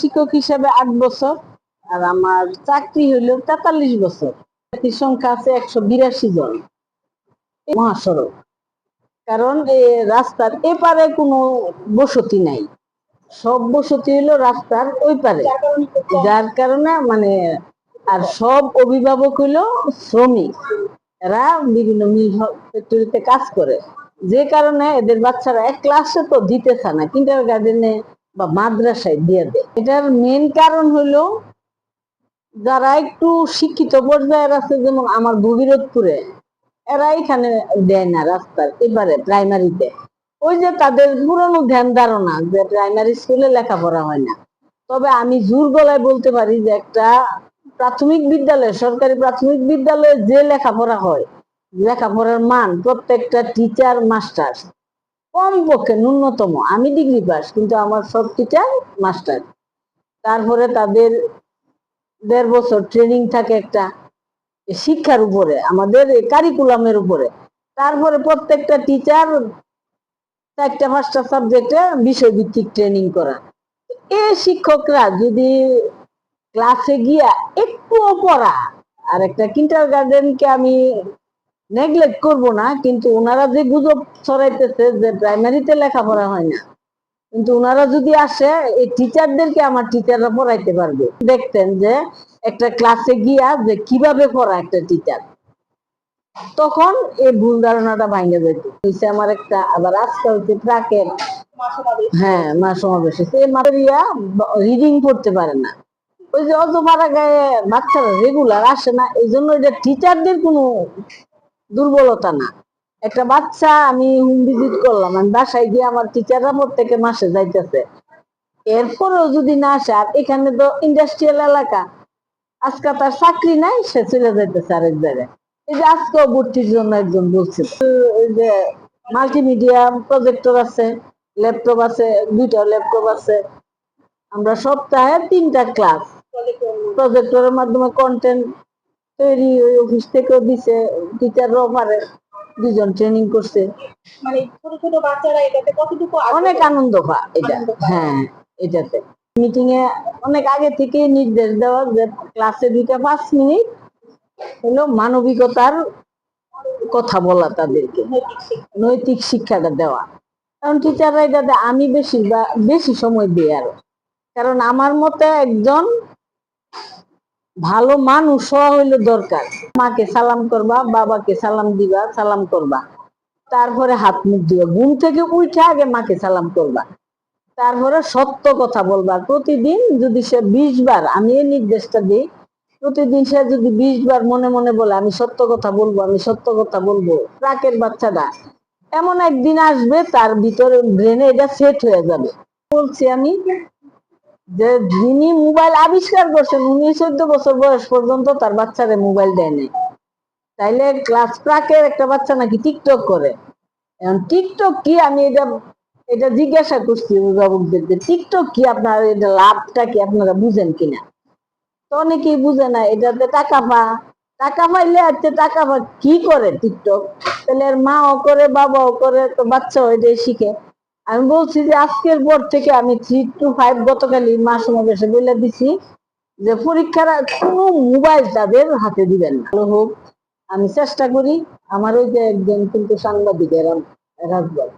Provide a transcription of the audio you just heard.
শিক্ষক হিসেবে আট বছর, আর আমার চাকরি হইল তেতাল্লিশ বছর। চাকরির সংখ্যা আছে একশো বিরাশি জন। মহাসড়ক। কারণ রাস্তার এপারে কোনো বসতি নাই। সব বসতি হইল রাস্তার ওই পারে। যার কারণে মানে আর সব অভিভাবক হইল শ্রমিক। এরা বিভিন্ন মিল ফ্যাক্টরিতে কাজ করে। যে কারণে এদের বাচ্চারা এক ক্লাসে তো দিতেছে না। কিন্ডার গার্ডেনে বা মাদ্রাসায় দিয়ে দেয়। এটার মেন কারণ হইল যারা একটু শিক্ষিত পর্যায়ের আছে, যেমন আমার ভগীরথপুরে এরা এখানে দেয় না রাস্তার এবারে প্রাইমারিতে ওই যে তাদের পুরনো ধ্যান ধারণা যে প্রাইমারি স্কুলে লেখাপড়া হয় না। তবে আমি জোর গলায় বলতে পারি যে একটা প্রাথমিক বিদ্যালয়, সরকারি প্রাথমিক বিদ্যালয়ে যে লেখাপড়া হয়, লেখাপড়ার মান প্রত্যেকটা টিচার মাস্টার কমপক্ষে ন্যূনতম। আমি ডিগ্রি পাস কিন্তু আমার সব টিচার মাস্টার তারপরে তাদের দেড় বছর ট্রেনিং থাকে একটা শিক্ষার উপরে, আমাদের কারিকুলামের উপরে। তারপরে প্রত্যেকটা টিচার চারটা, পাঁচটা সাবজেক্টে বিষয় ভিত্তিক ট্রেনিং করা। এই শিক্ষকরা যদি ক্লাসে গিয়া একটুও পড়া আর একটা কিন্টার গার্ডেনকে আমি নেগলেক্ট করব না, কিন্তু ওনারা যে গুজব ছড়াইতেছে যে প্রাইমারিতে লেখাপড়া হয় না, কিন্তু ওনারা যদি আসে, এই টিচারদেরকে আমার টিচাররা পড়াইতে পারবে। দেখতেন যে একটা ক্লাসে গিয়া যে কীভাবে পড়া একটা টিচার তখন এই ভুল ধারণাটা ভাঙে যেত। আমার একটা, আবার আজকে হচ্ছে প্রাকের হ্যাঁ মা সমাবেশ হয়েছে এই মারিয়া রিডিং পড়তে পারে না। ওই যে অত পাড়া গায়ে বাচ্চারা রেগুলার আসে না এই জন্য এটা টিচারদের কোনো দুর্বলতা না। একটা বাচ্চা আমি হোম ভিজিট করলাম, আমি বাসায় গিয়ে আমার টিচাররা প্রত্যেকে মাসে যাইতেছে। এরপরেও যদি না আসে, আর এখানে তো ইন্ডাস্ট্রিয়াল এলাকা, আজকে তার চাকরি নাই, সে চলে যাইতেছে আরেক জায়গায়। এই যে আজকেও ভর্তির জন্য একজন বলছিল। যে মাল্টিমিডিয়া প্রজেক্টর আছে ল্যাপটপ আছে, দুইটা ল্যাপটপ আছে। আমরা সপ্তাহে তিনটা ক্লাস প্রজেক্টরের মাধ্যমে কন্টেন্ট তৈরি ওই অফিস থেকেও দিছে টিচাররাও পারে দুজন ট্রেনিং করছে। মানে ছোট ছোট বাচ্চারা এটাতে কতটুকু অনেক আনন্দ পায় এটা। হ্যাঁ এটাতে। মিটিং এ অনেক আগে থেকে নির্দেশ দেওয়া যে ক্লাসে দুইটা পাঁচ মিনিট হলো মানবিকতার কথা বলা তাদেরকে। নৈতিক শিক্ষা। শিক্ষাটা দেওয়া। কারণ টিচাররা এটাতে আমি বেশি বা বেশি সময় দিই আরও। কারণ আমার মতে একজন ভালো মানুষ হওয়া হইল দরকার। মাকে সালাম করবা, বাবাকে সালাম দিবা, সালাম করবা। তারপরে হাত মুখ দিবা ঘুম থেকে উঠে আগে মাকে সালাম করবা। তারপরে সত্য কথা বলবা। প্রতিদিন যদি সে বিশ বার, আমি এই নির্দেশটা দিই, প্রতিদিন সে যদি বিশ বার মনে মনে বলে, আমি সত্য কথা বলব, আমি সত্য কথা বলব প্রাকের বাচ্চাটা। এমন একদিন আসবে, তার ভিতরে ব্রেনে এটা সেট হয়ে যাবে। বলছি আমি যে যিনি মোবাইল আবিষ্কার করছেন উনি চোদ্দ বছর বয়স পর্যন্ত তার বাচ্চারে মোবাইল দেয় নাই। তাইলে ক্লাস প্রাকের একটা বাচ্চা নাকি টিকটক করে। এখন টিকটক কি? আমি এটা এটা জিজ্ঞাসা করছি অভিভাবকদের যে টিকটক কি? আপনার এটা লাভটা কি? আপনারা বুঝেন কিনা? তো অনেকেই বুঝে না, এটাতে টাকা পা, টাকা পাইলে আজকে টাকা পা কি করে টিকটক? তাহলে এর মাও করে, বাবাও করে, তো বাচ্চা এটাই শিখে। আমি বলছি যে আজকের পর থেকে আমি থ্রি টু ফাইভ গতকালই মা সমাবেশে বলে দিছি যে পরীক্ষার কোনো মোবাইল তাদের হাতে দিবেন ভালো হোক, আমি চেষ্টা করি। আমার ওই যে একজন কিন্তু সাংবাদিক এরা রাজবাড়ি